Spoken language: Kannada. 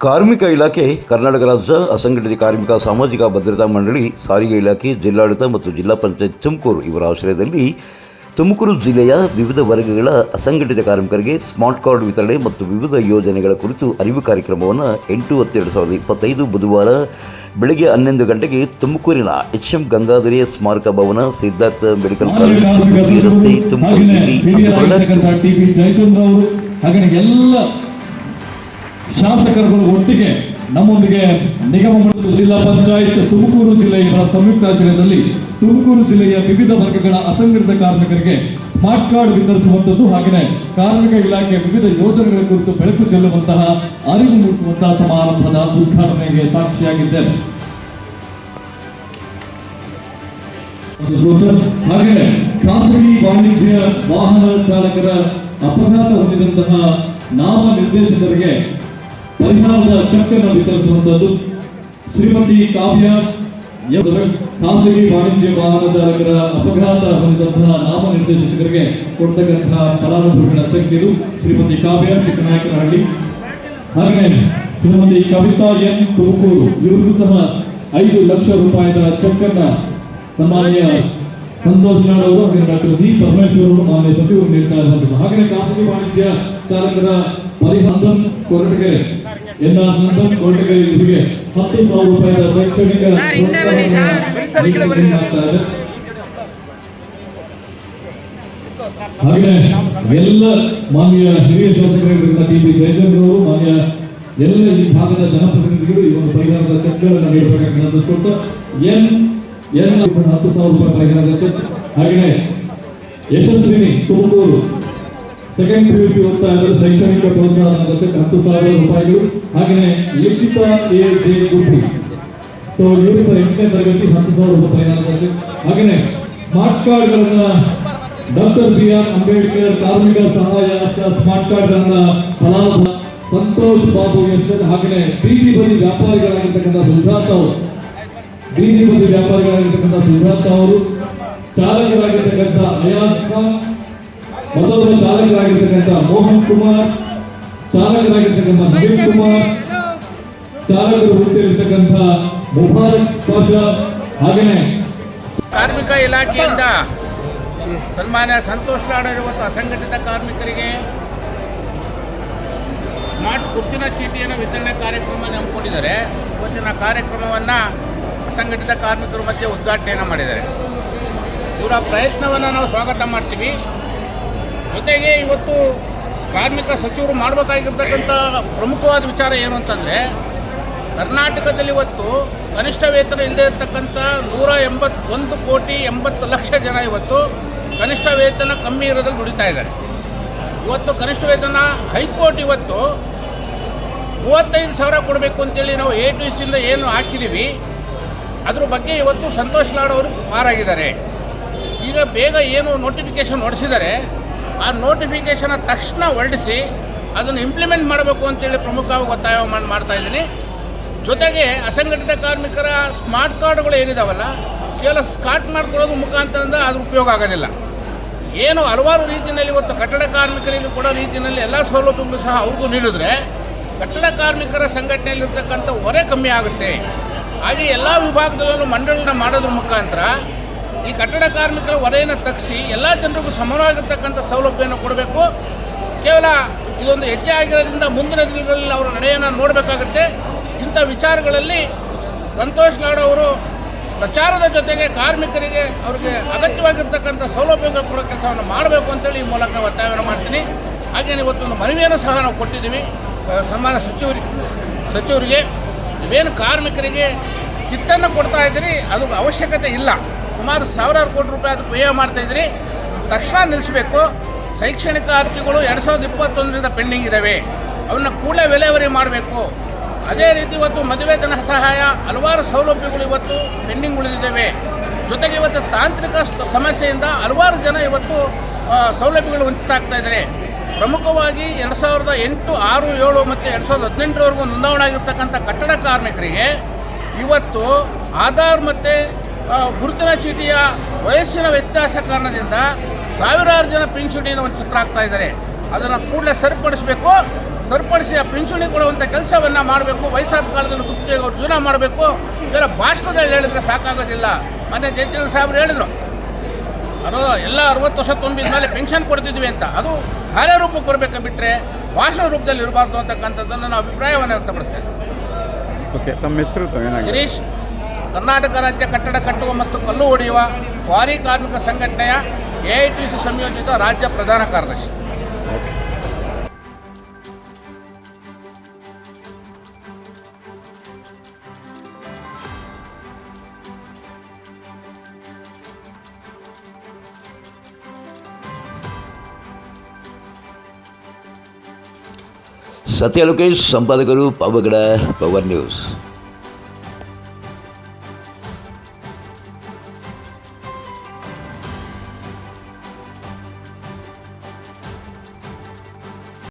ಕಾರ್ಮಿಕ ಇಲಾಖೆ ಕರ್ನಾಟಕ ರಾಜ್ಯ ಅಸಂಘಟಿತ ಕಾರ್ಮಿಕ ಸಾಮಾಜಿಕ ಭದ್ರತಾ ಮಂಡಳಿ ಸಾರಿಗೆ ಇಲಾಖೆ ಜಿಲ್ಲಾಡಳಿತ ಮತ್ತು ಜಿಲ್ಲಾ ಪಂಚಾಯತ್ ತುಮಕೂರು ಇವರ ಆಶ್ರಯದಲ್ಲಿ ತುಮಕೂರು ಜಿಲ್ಲೆಯ ವಿವಿಧ ವರ್ಗಗಳ ಅಸಂಘಟಿತ ಕಾರ್ಮಿಕರಿಗೆ ಸ್ಮಾರ್ಟ್ ಕಾರ್ಡ್ ವಿತರಣೆ ಮತ್ತು ವಿವಿಧ ಯೋಜನೆಗಳ ಕುರಿತು ಅರಿವು ಕಾರ್ಯಕ್ರಮವನ್ನು ಎಂಟು ಹತ್ತು ಎರಡು ಸಾವಿರದ ಇಪ್ಪತ್ತೈದು ಬುಧವಾರ ಬೆಳಗ್ಗೆ ಹನ್ನೊಂದು ಗಂಟೆಗೆ ತುಮಕೂರಿನ ಎಚ್ ಎಂ ಗಂಗಾಧರಿಯ ಸ್ಮಾರಕ ಭವನ ಸಿದ್ಧಾರ್ಥ ಮೆಡಿಕಲ್ ಕಾಲೇಜ್ ರಸ್ತೆ ತುಮಕೂರು ಶಾಸಕರುಗಳು ಒಟ್ಟಿಗೆ ನಮ್ಮೊಂದಿಗೆ ನಿಗಮ ಮಂಡಳಿ ಜಿಲ್ಲಾ ಪಂಚಾಯತ್ ತುಮಕೂರು ಜಿಲ್ಲೆಯ ಸಂಯುಕ್ತ ಆಶ್ರಯದಲ್ಲಿ ತುಮಕೂರು ಜಿಲ್ಲೆಯ ವಿವಿಧ ವರ್ಗಗಳ ಅಸಂಘಟಿತ ಕಾರ್ಮಿಕರಿಗೆ ಸ್ಮಾರ್ಟ್ ಕಾರ್ಡ್ ವಿತರಿಸುವಂತದ್ದು ಹಾಗೆಯೇ ಕಾರ್ಮಿಕ ಇಲಾಖೆಯ ವಿವಿಧ ಯೋಜನೆಗಳ ಕುರಿತು ಬೆಳಕು ಚೆಲ್ಲುವಂತಹ ಅರಿವು ಮೂಡಿಸುವಂತಹ ಸಮಾರಂಭದ ಉದ್ಘಾಟನೆಗೆ ಸಾಕ್ಷಿಯಾಗಿದ್ದೇನೆ. ಹಾಗೆಯೇ ಖಾಸಗಿ ವಾಣಿಜ್ಯ ವಾಹನ ಚಾಲಕರ ಅಪಘಾತ ಹೊಂದಿದಂತಹ ನಾಮ ನಿರ್ದೇಶಕರಿಗೆ ಪರಿಹಾರದ ಚೆಕ್ ಅನ್ನು ವಿತರಿಸುವಂತದ್ದು ಶ್ರೀಮತಿ ಕಾವ್ಯ. ಖಾಸಗಿ ವಾಣಿಜ್ಯ ವಾಹನ ಚಾಲಕರ ಅಪಘಾತ ಹೊಂದಿದಂತಹ ನಾಮ ನಿರ್ದೇಶಕರಿಗೆ ಕೊಡ್ತಕ್ಕಂತಹ ಫಲಾನುಭವಿಗಳ ಚೆಕ್ ಇದು. ಶ್ರೀಮತಿ ಕಾವ್ಯ ಚಿಕ್ಕನಾಯಕನಹಳ್ಳಿ. ಹಾಗೆ ಶ್ರೀಮತಿ ಕವಿತಾ ಎನ್. ತುಮಕೂರು ಇವ್ರಿಗೂ ಸಹ ಐದು ಲಕ್ಷ ರೂಪಾಯಿಗಳ ಚೆಕ್ ಅನ್ನ ಸನ್ಮಾನ್ಯ ಸಂತೋಷ್ ನಾಡ್ ಅವರು ಹಾಗೆ ಡಾಕ್ಟರ್ ಜಿ. ಪರಮೇಶ್ವರ್ ಅವರು ಮಾನ್ಯ ಸಚಿವರು ನೀಡ್ತಾ ಹಾಗೆ ಖಾಸಗಿ ವಾಣಿಜ್ಯ ಚಾಲಕರ ಪರಿಹಾರ ಕೊರಟಗೆರೆ ಆರ್ ನಂದನ್ ಕೊರಟಗೆರೆ ಹತ್ತು ಸಾವಿರ ರೂಪಾಯಿಗಳ ಶೈಕ್ಷಣಿಕ. ಹಾಗೆ ಎಲ್ಲ ಮಾನ್ಯ ಹಿರಿಯ ಶಾಸಕರಾಗಿರುವ ಟಿ ಪಿ ಜಯಚಂದ್ರ ಅವರು ಮಾನ್ಯ ಎಲ್ಲ ಈ ಭಾಗದ ಜನಪ್ರತಿನಿಧಿಗಳು ಈ ಒಂದು ಪರಿಹಾರದ ಚೆಕ್ಗಳನ್ನು ನೀಡಬೇಕಂತ ನಂಬಿಸ್ಕೊಟ್ಟು ಎನ್ ಎನ್ ಹತ್ತು ಸಾವಿರ ರೂಪಾಯಿ ಪರಿಹಾರದ ಚೆಕ್ ಹಾಗೆ Yashaswini Tumakuru second P U C ಓದ್ತಾ ಶೈಕ್ಷಣಿಕ ಪ್ರೋತ್ಸಾಹ ಚೆಕ್ ಹತ್ತು ಸಾವಿರ ರೂಪಾಯಿಗಳು. ಹಾಗೆಯೇ ಲಿಖಿತ ಎ ಜೆ ಗುಂಪಿ ಸೊ ಇವರು ಸಹ ಎಂಟನೇ ತರಗತಿ ಹತ್ತು ಸಾವಿರ ರೂಪಾಯಿ ಹಾಗೆಯೇ ಸ್ಮಾರ್ಟ್ ಕಾರ್ಡ್ಗಳನ್ನು ಡಾಕ್ಟರ್ ಬಿ ಆರ್ ಅಂಬೇಡ್ಕರ್ ಕಾರ್ಮಿಕ ಸಹಾಯ ಸ್ಮಾರ್ಟ್ ಕಾರ್ಡ್ಗಳನ್ನ ಫಲಾನುಭವ ಸಂತೋಷ್ ಬಾಬು ಎಸ್ ಹಾಗೆಯೇ ಬೀದಿ ಬದಿ ವ್ಯಾಪಾರಿಗಳಾಗಿರ್ತಕ್ಕಂಥ ಸುಜಾತ ಅವರು. ಬೀದಿ ಬದಿ ವ್ಯಾಪಾರಿಗಳಾಗಿರ್ತಕ್ಕಂಥ ಸುಜಾತ ಅವರು. ಚಾಲಕರಾಗಿರ್ತಕ್ಕಂಥ ಅಯಾಸ್ ಮೊದಲ ಚಾಲಕರಾಗಿರ್ತಕ್ಕಂಥ ಮೋಹನ್ ಕುಮಾರ್ ಚಾಲಕರಾಗಿರ್ತಕ್ಕಂಥ ನವೀನ್ ಕುಮಾರ್ ಚಾಲಕರು ಹುಟ್ಟಿರ್ತಕ್ಕಂಥ ಮುಬಾರಕ್ ಪಾಷಾ ಹಾಗೆಯೇ ಕಾರ್ಮಿಕ ಇಲಾಖೆಯಿಂದ ಸನ್ಮಾನ ಸಂತೋಷ್ ಲಾಡ್ ಇವತ್ತು ಅಸಂಘಟಿತ ಕಾರ್ಮಿಕರಿಗೆ ಸ್ಮಾರ್ಟ್ ಗುರುತಿನ ಚೀಟಿಯನ್ನು ವಿತರಣೆ ಕಾರ್ಯಕ್ರಮ ಹಮ್ಮಿಕೊಂಡಿದ್ದಾರೆ. ಇವತ್ತಿನ ಕಾರ್ಯಕ್ರಮವನ್ನು ಅಸಂಘಟಿತ ಕಾರ್ಮಿಕರ ಮಧ್ಯೆ ಉದ್ಘಾಟನೆಯನ್ನು ಮಾಡಿದ್ದಾರೆ. ಇವರ ಪ್ರಯತ್ನವನ್ನು ನಾವು ಸ್ವಾಗತ ಮಾಡ್ತೀವಿ. ಜೊತೆಗೆ ಇವತ್ತು ಕಾರ್ಮಿಕ ಸಚಿವರು ಮಾಡಬೇಕಾಗಿರ್ತಕ್ಕಂಥ ಪ್ರಮುಖವಾದ ವಿಚಾರ ಏನು ಅಂತಂದರೆ, ಕರ್ನಾಟಕದಲ್ಲಿ ಇವತ್ತು ಕನಿಷ್ಠ ವೇತನ ಇಲ್ಲದೆ ಇರತಕ್ಕಂಥ ನೂರ ಎಂಬತ್ತೊಂದು ಕೋಟಿ ಎಂಬತ್ತು ಲಕ್ಷ ಜನ ಇವತ್ತು ಕನಿಷ್ಠ ವೇತನ ಕಮ್ಮಿ ಇರೋದ್ರಲ್ಲಿ ದುಡಿತಾ ಇದ್ದಾರೆ. ಇವತ್ತು ಕನಿಷ್ಠ ವೇತನ ಹೈಕೋರ್ಟ್ ಇವತ್ತು ಮೂವತ್ತೈದು ಸಾವಿರ ಕೊಡಬೇಕು ಅಂತೇಳಿ ನಾವು ಎ ಟಿ ಸಿಯಿಂದ ಏನು ಹಾಕಿದ್ದೀವಿ ಅದ್ರ ಬಗ್ಗೆ ಇವತ್ತು ಸಂತೋಷ್ ಲಾಡ್ ಅವರು ಪಾರಾಗಿದ್ದಾರೆ. ಈಗ ಬೇಗ ಏನು ನೋಟಿಫಿಕೇಶನ್ ಹೊಡಿಸಿದ್ದಾರೆ. ಆ ನೋಟಿಫಿಕೇಶನ್ ತಕ್ಷಣ ಹೊರಡಿಸಿ ಅದನ್ನು ಇಂಪ್ಲಿಮೆಂಟ್ ಮಾಡಬೇಕು ಅಂತೇಳಿ ಪ್ರಮುಖವಾಗಿ ಒತ್ತಾಯ ಮಾಡ್- ಮಾಡ್ತಾ ಇದ್ದೀನಿ. ಜೊತೆಗೆ ಅಸಂಘಟಿತ ಕಾರ್ಮಿಕರ ಸ್ಮಾರ್ಟ್ ಕಾರ್ಡ್ಗಳು ಏನಿದಾವಲ್ಲ, ಕೇವಲ ಸ್ಕಾಟ್ ಮಾಡ್ಕೊಳ್ಳೋದು ಮುಖಾಂತರದಿಂದ ಅದು ಉಪಯೋಗ ಆಗೋದಿಲ್ಲ. ಏನು ಹಲವಾರು ರೀತಿಯಲ್ಲಿ ಇವತ್ತು ಕಟ್ಟಡ ಕಾರ್ಮಿಕರಿಗೆ ಕೊಡೋ ರೀತಿಯಲ್ಲಿ ಎಲ್ಲ ಸೌಲಭ್ಯಗಳು ಸಹ ಅವ್ರಿಗೂ ನೀಡಿದ್ರೆ ಕಟ್ಟಡ ಕಾರ್ಮಿಕರ ಸಂಘಟನೆಯಲ್ಲಿರ್ತಕ್ಕಂಥ ಹೊರೆ ಕಮ್ಮಿ ಆಗುತ್ತೆ. ಹಾಗೆ ಎಲ್ಲ ವಿಭಾಗದಲ್ಲೂ ಮಂಡಳಿನ ಮಾಡೋದ್ರ ಮುಖಾಂತರ ಈ ಕಟ್ಟಡ ಕಾರ್ಮಿಕರ ಹೊರೆಯನ್ನು ತಗ್ಸಿ ಎಲ್ಲ ಜನರಿಗೂ ಸಮಾನವಾಗಿರ್ತಕ್ಕಂಥ ಸೌಲಭ್ಯವನ್ನು ಕೊಡಬೇಕು. ಕೇವಲ ಇದೊಂದು ಹೆಜ್ಜೆ ಆಗಿರೋದ್ರಿಂದ ಮುಂದಿನ ದಿನಗಳಲ್ಲಿ ಅವರ ನಡೆಯನ್ನು ನೋಡಬೇಕಾಗುತ್ತೆ. ಇಂಥ ವಿಚಾರಗಳಲ್ಲಿ ಸಂತೋಷ್ ಲಾಡ್ ಅವರು ಪ್ರಚಾರದ ಜೊತೆಗೆ ಕಾರ್ಮಿಕರಿಗೆ ಅವರಿಗೆ ಅಗತ್ಯವಾಗಿರ್ತಕ್ಕಂಥ ಸೌಲಭ್ಯಗಳು ಕೊಡೋ ಕೆಲಸವನ್ನು ಮಾಡಬೇಕು ಅಂತೇಳಿ ಈ ಮೂಲಕ ಒತ್ತಾಯವನ್ನು ಮಾಡ್ತೀನಿ. ಹಾಗೆಯೇ ಇವತ್ತೊಂದು ಮನವಿಯನ್ನು ಸಹ ನಾವು ಕೊಟ್ಟಿದ್ದೀವಿ. ಸನ್ಮಾನ ಸಚಿವರಿಗೆ ಸಚಿವರಿಗೆ. ಇವೇನು ಕಾರ್ಮಿಕರಿಗೆ ಕಿಟ್ಟನ್ನು ಕೊಡ್ತಾ ಇದ್ದೀರಿ, ಅದು ಅವಶ್ಯಕತೆ ಇಲ್ಲ. ಸುಮಾರು ಸಾವಿರಾರು ಕೋಟಿ ರೂಪಾಯಿ ಅದು ವ್ಯಯ ಮಾಡ್ತಾ ಇದ್ರಿ. ತಕ್ಷಣ ನಿಲ್ಲಿಸಬೇಕು. ಶೈಕ್ಷಣಿಕ ಅರ್ಜಿಗಳು ಎರಡು ಸಾವಿರದ ಇಪ್ಪತ್ತೊಂದರಿಂದ ಪೆಂಡಿಂಗ್ ಇದ್ದಾವೆ ಅವನ್ನ ಕೂಡಲೇ ವಿಲೇವರಿ ಮಾಡಬೇಕು. ಅದೇ ರೀತಿ ಇವತ್ತು ಮದುವೆ ಧನ ಸಹಾಯ, ಹಲವಾರು ಸೌಲಭ್ಯಗಳು ಇವತ್ತು ಪೆಂಡಿಂಗ್ ಉಳಿದಿದ್ದಾವೆ ಜೊತೆಗೆ ಇವತ್ತು ತಾಂತ್ರಿಕ ಸಮಸ್ಯೆಯಿಂದ ಹಲವಾರು ಜನ ಇವತ್ತು ಸೌಲಭ್ಯಗಳು ವಂಚಿತ ಆಗ್ತಾ ಇದ್ದಾರೆ ಪ್ರಮುಖವಾಗಿ ಎರಡು ಸಾವಿರದ ಎಂಟು, ಆರು, ಏಳು ಮತ್ತು ಎರಡು ಸಾವಿರದ ಹದಿನೆಂಟರವರೆಗೂ ನೋಂದಾವಣೆ ಆಗಿರ್ತಕ್ಕಂಥ ಕಟ್ಟಡ ಕಾರ್ಮಿಕರಿಗೆ ಇವತ್ತು ಆಧಾರ್ ಮತ್ತು ಗುರುತಿನ ಚೀಟಿಯ ವಯಸ್ಸಿನ ವ್ಯತ್ಯಾಸ ಕಾರಣದಿಂದ ಸಾವಿರಾರು ಜನ ಪಿಂಚಣಿಯಿಂದ ವಂಚಿತರಾಗ್ತಾ ಇದ್ದಾರೆ. ಅದನ್ನು ಕೂಡಲೇ ಸರಿಪಡಿಸಬೇಕು. ಸರಿಪಡಿಸಿ ಆ ಪಿಂಚಣಿ ಕೊಡುವಂಥ ಕೆಲಸವನ್ನು ಮಾಡಬೇಕು. ವಯಸ್ಸಾದ ಕಾಲದಲ್ಲಿ ಅವ್ರು ಜೀವನ ಮಾಡಬೇಕು. ಇದೆಲ್ಲ ಭಾಷಣದಲ್ಲಿ ಹೇಳಿದ್ರೆ ಸಾಕಾಗೋದಿಲ್ಲ. ಮೊನ್ನೆ ಜಯಂತಿ ಸಾಹೇಬ್ರು ಹೇಳಿದರು. ಅದು ಎಲ್ಲ ಅರವತ್ತು ವರ್ಷ ತುಂಬಿದ ಮೇಲೆ ಪೆನ್ಷನ್ ಕೊಡ್ತಿದ್ವಿ ಅಂತ. ಅದು ಕಾರ್ಯರೂಪಕ್ಕೆ ಬರಬೇಕು ಬಿಟ್ಟರೆ ಭಾಷಣ ರೂಪದಲ್ಲಿ ಇರಬಾರ್ದು ಅಂತಕ್ಕಂಥದ್ದನ್ನು ನಾವು ಅಭಿಪ್ರಾಯವನ್ನು ವ್ಯಕ್ತಪಡಿಸ್ತೇವೆ ಓಕೆ ತಮ್ಮ ಹೆಸರು ಗಿರೀಶ್. ಕರ್ನಾಟಕ ರಾಜ್ಯ ಕಟ್ಟಡ ಕಟ್ಟುವ ಮತ್ತು ಕಲ್ಲು ಹೊಡೆಯುವ ಕ್ವಾರಿ ಕಾರ್ಮಿಕ ಸಂಘಟನೆಯ ಎ ಸಂಯೋಜಿತ ರಾಜ್ಯ ಪ್ರಧಾನ ಕಾರ್ಯದರ್ಶಿ. ಸತ್ಯ ಲೋಕೇಶ್, ಸಂಪಾದಕರು, ಪಾವಗಡ, ಪವರ್ ನ್ಯೂಸ್.